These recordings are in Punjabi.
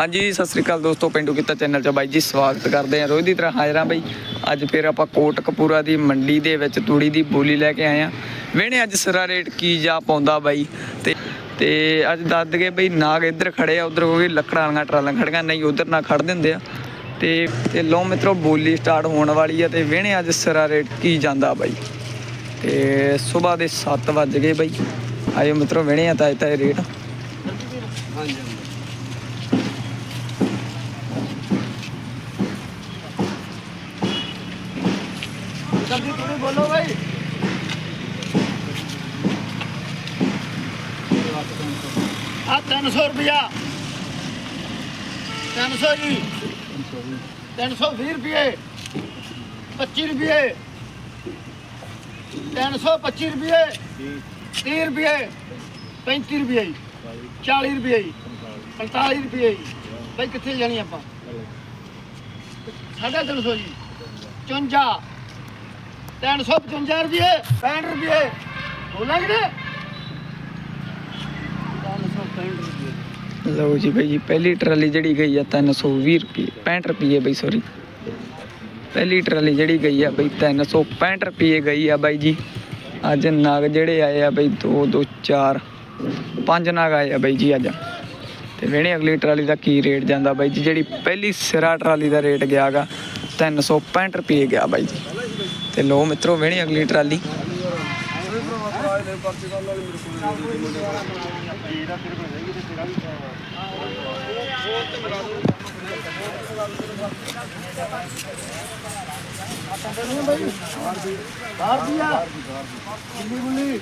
ਹਾਂਜੀ, ਸਤਿ ਸ੍ਰੀ ਅਕਾਲ ਦੋਸਤੋ, ਪਿੰਡੂ ਕੀਤਾ ਚੈਨਲ 'ਚ ਬਾਈ ਜੀ, ਸਵਾਗਤ ਕਰਦੇ ਹਾਂ ਰੋਜ਼ ਦੀ ਤਰ੍ਹਾਂ ਹਾਜ਼ਰਾਂ ਬਾਈ। ਅੱਜ ਫਿਰ ਆਪਾਂ ਕੋਟਕਪੂਰਾ ਦੀ ਮੰਡੀ ਦੇ ਵਿੱਚ ਤੂੜੀ ਦੀ ਬੋਲੀ ਲੈ ਕੇ ਆਏ ਹਾਂ। ਵੇਣੇ ਅੱਜ ਸਿਰਾ ਰੇਟ ਕੀ ਜਾ ਪਾਉਂਦਾ ਬਾਈ। ਤੇ ਤੇ ਅੱਜ ਦੱਸ ਦਗੇ ਬਈ, ਨਾਗ ਇੱਧਰ ਖੜੇ ਆ, ਉਧਰ ਕੋਈ ਲੱਕੜਾਂ ਵਾਲੀਆਂ ਟਰਾਲਾਂ ਖੜੀਆਂ, ਨਹੀਂ ਉਧਰ ਨਾ ਖੜ ਦਿੰਦੇ ਆ। ਤੇ ਤੇ ਲੋ ਮਿੱਤਰੋ, ਬੋਲੀ ਸਟਾਰਟ ਹੋਣ ਵਾਲੀ ਆ ਤੇ ਵੇਣੇ ਅੱਜ ਸਿਰਾ ਰੇਟ ਕੀ ਜਾਂਦਾ ਬਾਈ। ਤੇ ਸਵੇਰ ਦੇ 7 ਵਜ ਗਏ ਬਾਈ। ਆਇਓ ਮਿੱਤਰੋ ਵੇਣੇ ਆ ਤਾਂ ਤਾਂ ਇਹ ਰੇਟ ਜਲਦੀ ਤੁਸੀਂ ਬੋਲੋ ਭਾਈ ਆ 300 ਰੁਪਿਆ 300 ਜੀ। 320 ਰੁਪਏ। 25 ਰੁਪਏ। 325 ਰੁਪਏ। 30 ਰੁਪਏ। 35 ਰੁਪਏ 40 ਰੁਪਏ 45 ਰੁਪਏ ਭਾਈ ਕਿੱਥੇ ਜਾਣੀ ਆਪਾਂ? ਸਾਢੇ ਤਿੰਨ ਸੌ ਜੀ। 54 355 ਰੁਪਏ 65 ਰੁਪਏ। ਬੋਲਾਂਗੇ ਲਓ ਜੀ ਬਾਈ ਜੀ, ਪਹਿਲੀ ਟਰਾਲੀ ਜਿਹੜੀ ਗਈ ਆ 320 ਰੁਪਏ 65 ਰੁਪਏ ਬਈ ਸੌਰੀ ਪਹਿਲੀ ਟਰਾਲੀ ਜਿਹੜੀ ਗਈ ਆ ਬਈ 365 ਰੁਪਏ ਗਈ ਆ ਬਾਈ ਜੀ। ਅੱਜ ਨਾਗ ਜਿਹੜੇ ਆਏ ਆ ਬਈ 2 2 4 ਪੰਜ ਨਾਗ ਆਏ ਆ ਬਾਈ ਜੀ ਅੱਜ। ਤੇ ਵੇਣੇ ਅਗਲੀ ਟਰਾਲੀ ਦਾ ਕੀ ਰੇਟ ਜਾਂਦਾ ਬਾਈ ਜੀ, ਜਿਹੜੀ ਪਹਿਲੀ ਸਿਰਾ ਟਰਾਲੀ ਦਾ ਰੇਟ ਗਿਆਗਾ 365 ਰੁਪਏ ਗਿਆ ਬਾਈ ਜੀ। ਤੇ ਲੋ ਮਿੱਤਰੋ ਵੇਣੇ ਅਗਲੀ ਟਰਾਲੀ। ਬਾਹਰ ਦੀ ਆ ਦਿੱਲੀ ਬੁੱਲੀ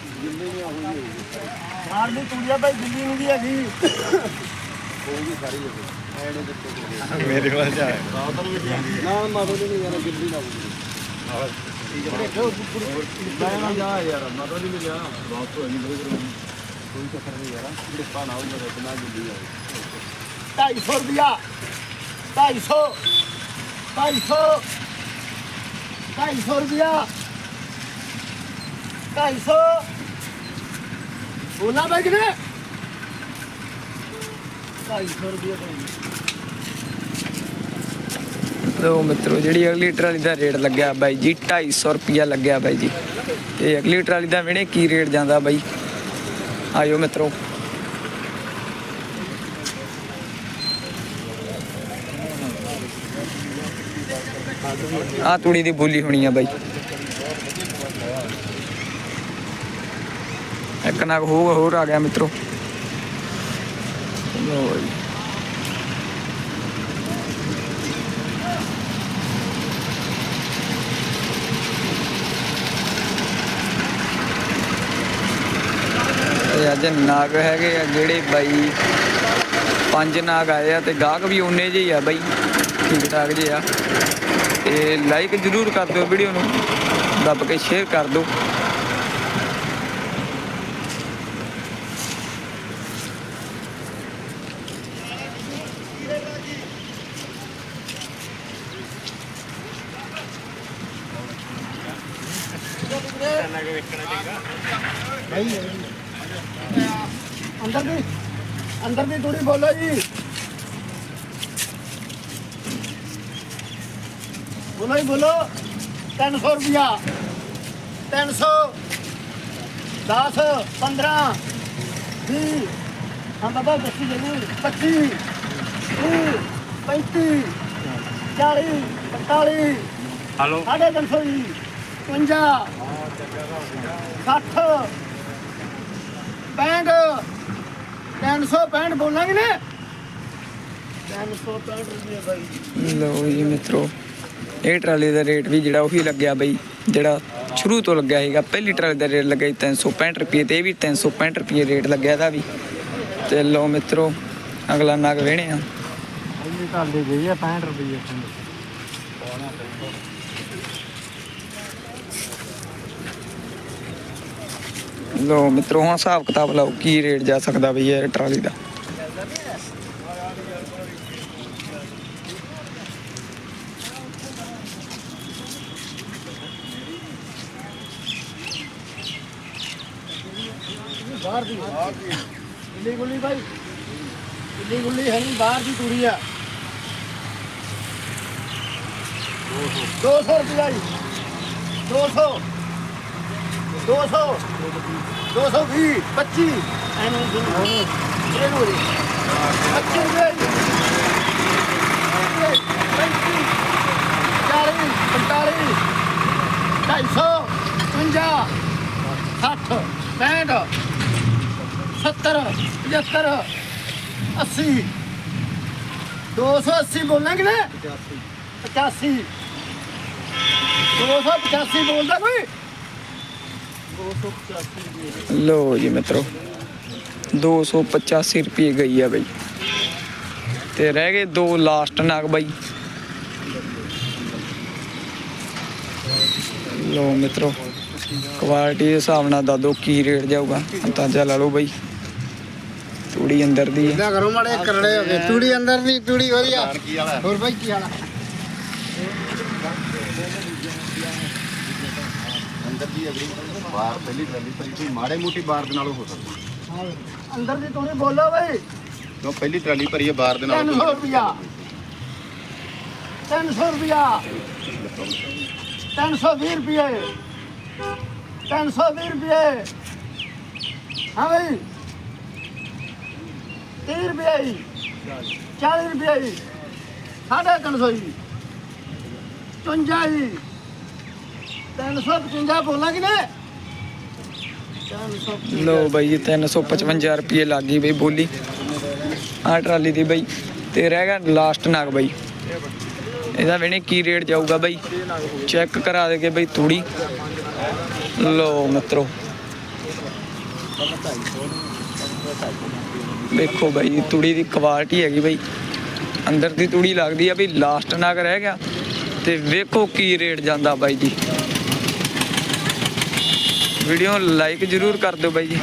ਬਾਹਰ ਦੀ ਕੁੜੀਆ ਭਾਈ ਦਿੱਲੀ ਨਹੀਂ ਦੀ। ਹੈਗੀ ਮੇਰੇ ਵੱਲ ਜਾ ਢਾਈ ਸੌ ਰੁਪਿਆ ਢਾਈ ਸੌ ਢਾਈ ਸੌ ਢਾਈ ਸੌ ਰੁਪਿਆ ਢਾਈ ਸੌ। ਬੋਲਾ ਭਾਈ ਕਿਨੇ ਢਾਈ ਸੌ ਰੁਪਿਆ ਭਾਈ ਲੋ ਮਿੱਤਰੋ, ਜਿਹੜੀ ਅਗਲੀ ਟਰਾਲੀ ਦਾ ਰੇਟ ਲੱਗਿਆ ਬਾਈ ਜੀ 250 ਰੁਪਿਆ ਲੱਗਿਆ ਬਾਈ ਜੀ। ਤੇ ਅਗਲੀ ਟਰਾਲੀ ਦਾ ਵੇਣੇ ਕੀ ਰੇਟ ਜਾਂਦਾ ਬਾਈ? ਆਇਓ ਮਿੱਤਰੋ। ਆ ਤੂੜੀ ਦੀ ਬੋਲੀ ਹੋਣੀ ਆ ਬਾਈ। ਇੱਕ ਨਾ ਹੋਊਗਾ ਹੋਰ ਆ ਗਿਆ ਮਿੱਤਰੋ। ਲੋ ਜੀ ਇਹ ਨਾਗ ਹੈਗੇ ਆ, ਜਿਹੜੇ ਬਾਈ ਪੰਜ ਨਾਗ ਆਏ ਆ ਤੇ ਗਾਹਕ ਵੀ ਉਨੇ ਜਿਹੇ ਆ ਬਾਈ ਠੀਕ ਠਾਕ ਜਿਹੇ ਆ। ਤੇ ਲਾਈਕ ਜਰੂਰ ਕਰ ਦਿਓ ਵੀਡੀਓ ਨੂੰ, ਦੱਬ ਕੇ ਸ਼ੇਅਰ ਕਰ ਦਿਓ। ਅੰਦਰ ਦੀ ਅੰਦਰ ਦੀ ਥੋੜੀ ਬੋਲੋ ਜੀ। ਬੋਲੋ ਜੀ ਬੋਲੋ। 300 ਰੁਪਿਆ 300 10 15 20 ਹਾਂ ਬਾਬਾ ਦੱਸੀ ਜਰੂਰ 25 30 35 40 45 ਹਲੋ। ਸਾਢੇ ਤਿੰਨ ਸੌ ਜੀ। 50 60 65 365 ਬੋਲਾਂਗੇ ਨੇ। 365 ਰੁਪਏ ਬਾਈ ਲਓ ਜੀ ਮਿੱਤਰੋ ਇਹ ਟਰਾਲੀ ਦਾ ਰੇਟ ਵੀ ਜਿਹੜਾ ਉਹੀ ਲੱਗਿਆ ਬਈ ਜਿਹੜਾ ਸ਼ੁਰੂ ਤੋਂ ਲੱਗਿਆ ਸੀਗਾ। ਪਹਿਲੀ ਟਰਾਲੀ ਦਾ ਰੇਟ ਲੱਗਾ ਸੀ 365 ਰੁਪਏ ਤੇ ਇਹ ਵੀ 365 ਰੁਪਏ ਰੇਟ ਲੱਗਿਆ ਇਹਦਾ ਵੀ। ਤੇ ਲਓ ਮਿੱਤਰੋ ਅਗਲਾ ਨਗ ਵੇਣੇ ਆ। ਇੰਨੀ ਢਾਲੀ ਗਈ ਹੈ 65 ਰੁਪਏ ਲਓ ਮਿੱਤਰੋ, ਹੁਣ ਹਿਸਾਬ ਕਿਤਾਬ ਲਾਓ, ਕੀ ਰੇਟ ਜਾ ਸਕਦਾ ਬਈ ਇਹ ਟਰਾਲੀ ਦਾ? ਬਾਹਰ ਦੀ ਦਿੱਲੀ ਗੁੱਲੀ ਭਾਈ ਗੁੱਲੀ ਗੁੱਲੀ ਹੈ ਨਹੀਂ ਬਾਹਰ ਦੀ ਤੂੜੀ ਆ 200 ਰੁਪਇਆ ਜੀ 200 200 220 25 ਐਨੂੰ ਇਹਨੂੰ ਦੇ। 25 ਰੁਪਏ। ਜੀ 35 40 45 250 50 60 65 70 75 80 280 ਬੋਲਾਂਗੇ ਨਾ 85 285 ਬੋਲਦਾ ਕੋਈ? ਲੋ ਜੀ ਮਿੱਤਰੋ 285 ਰੁਪਏ ਗਈ ਆ ਬਈ। ਤੇ ਰਹਿ ਗਏ ਦੋ ਲਾਸਟ ਨਾਗ ਬਾਈ। ਲੋ ਮਿੱਤਰੋ ਕੁਆਲਿਟੀ ਦੇ ਹਿਸਾਬ ਨਾਲ ਦੱਸ ਦਿਓ ਕੀ ਰੇਟ ਜਾਊਗਾ। ਅੰਦਾਜ਼ਾ ਲਾ ਲਓ ਬਾਈ। ਤੂੜੀ ਅੰਦਰ ਦੀ ਹੈ ਕਰੋ ਮਾੜੇ ਕਰੜੇ ਹੋ ਗਏ। ਤੂੜੀ ਅੰਦਰ ਦੀ, ਤੂੜੀ ਵਧੀਆ। ਹੋਰ ਬਾਈ ਕੀ ਹਾਲ ਅੰਦਰ ਦੀ ਅਗਲੀ ਬਾਹਰ ਪਹਿਲੀ ਟਰਾਲੀ ਭਰੀ ਕੋਈ ਮਾੜੇ ਮੋਟੀ ਬਾਹਰ ਦੇ ਨਾਲੋਂ ਹੋ ਸਕਦੀ ਅੰਦਰ ਦੀ ਤੂੜੀ ਬੋਲੋ ਬਈ। ਕਿਉਂ ਪਹਿਲੀ ਟਰਾਲੀ ਭਰੀ ਹੈ ਬਾਹਰ ਦੇ ਨਾਲੋਂ 300 ਰੁਪਿਆ 300 ਰੁਪਿਆ 320 ਰੁਪਏ। 320 ਰੁਪਏ। ਹਾਂ ਬਈ। 30 ਰੁਪਏ ਜੀ। 40 ਰੁਪਏ ਸਾਢੇ ਤਿੰਨ ਸੌ ਜੀ। 55 ਜੀ। 355 ਬੋਲਾਂਗੇ ਨਾ 355 ਲੋ ਬਾਈ ਜੀ 355 ਰੁਪਏ ਲੱਗ ਗਈ ਬਈ ਬੋਲੀ। ਆਹ ਟਰਾਲੀ ਦੀ ਬਈ, ਤੇ ਰਹਿ ਗਿਆ ਲਾਸਟ ਨਾਗ ਬਾਈ। ਇਹਦਾ ਵੇਣੇ ਕੀ ਰੇਟ ਜਾਊਗਾ ਬਾਈ। ਚੈੱਕ ਕਰਾ ਦੇ ਕੇ ਬਈ ਤੂੜੀ। ਲੋ ਮਿੱਤਰੋ। ਦੇਖੋ ਬਾਈ, ਤੂੜੀ ਦੀ ਕੁਆਲਿਟੀ ਹੈਗੀ ਬਾਈ। ਅੰਦਰ ਦੀ ਤੂੜੀ ਲੱਗਦੀ ਆ ਵੀ ਲਾਸਟ ਨਾਗ ਰਹਿ ਗਿਆ। ਤੇ ਵੇਖੋ ਕੀ ਰੇਟ ਜਾਂਦਾ ਬਾਈ ਜੀ। ਵੀਡੀਓ ਲਾਈਕ ਜਰੂਰ ਕਰ ਦਿਓ ਬਾਈ ਜੀ।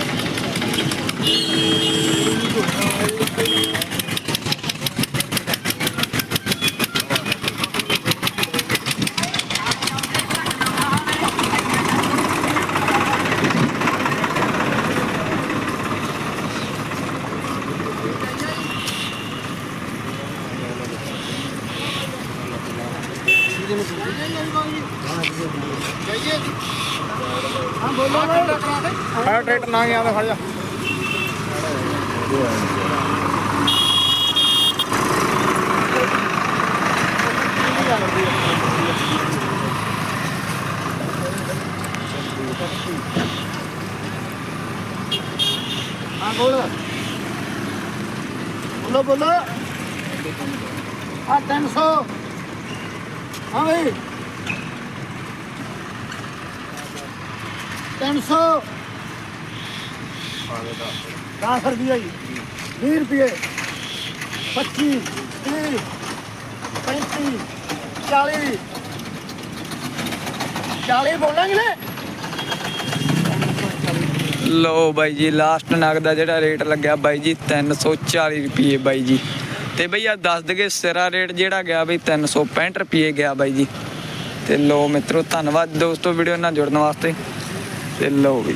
ਹਾਂ, ਬੋਲੋ। ਹਾਂ ਟਰੈਕਟਰ ਨਾ ਗਿਆ ਤਾਂ ਖੜ ਜਾ ਹਾਂ ਬੋਲ, ਬੋਲੋ। ਬੋਲੋ ਆ 300 ਹਾਂ ਬਈ। 300 10 ਰੁਪਏ ਜੀ 20 ਰੁਪਏ। 25 30 35 40 40 ਬੋਲਾਂਗੇ ਨਾ। ਲੋ ਬਾਈ ਜੀ ਲਾਸਟ ਨਗ ਦਾ ਜਿਹੜਾ ਰੇਟ ਲੱਗਿਆ ਬਾਈ ਜੀ 340 ਰੁਪਏ ਬਾਈ ਜੀ। ਤੇ ਬਈ ਆ ਦੱਸ ਦਗੇ ਸਿਰਾ ਰੇਟ ਜਿਹੜਾ ਗਿਆ ਬਈ 365 ਰੁਪਏ ਗਿਆ ਬਾਈ ਜੀ। ਤੇ ਲੋ ਮਿੱਤਰੋ, ਧੰਨਵਾਦ ਦੋਸਤੋ ਵੀਡੀਓ ਨਾਲ ਜੁੜਨ ਵਾਸਤੇ। ਤੇ ਲੋ ਬਈ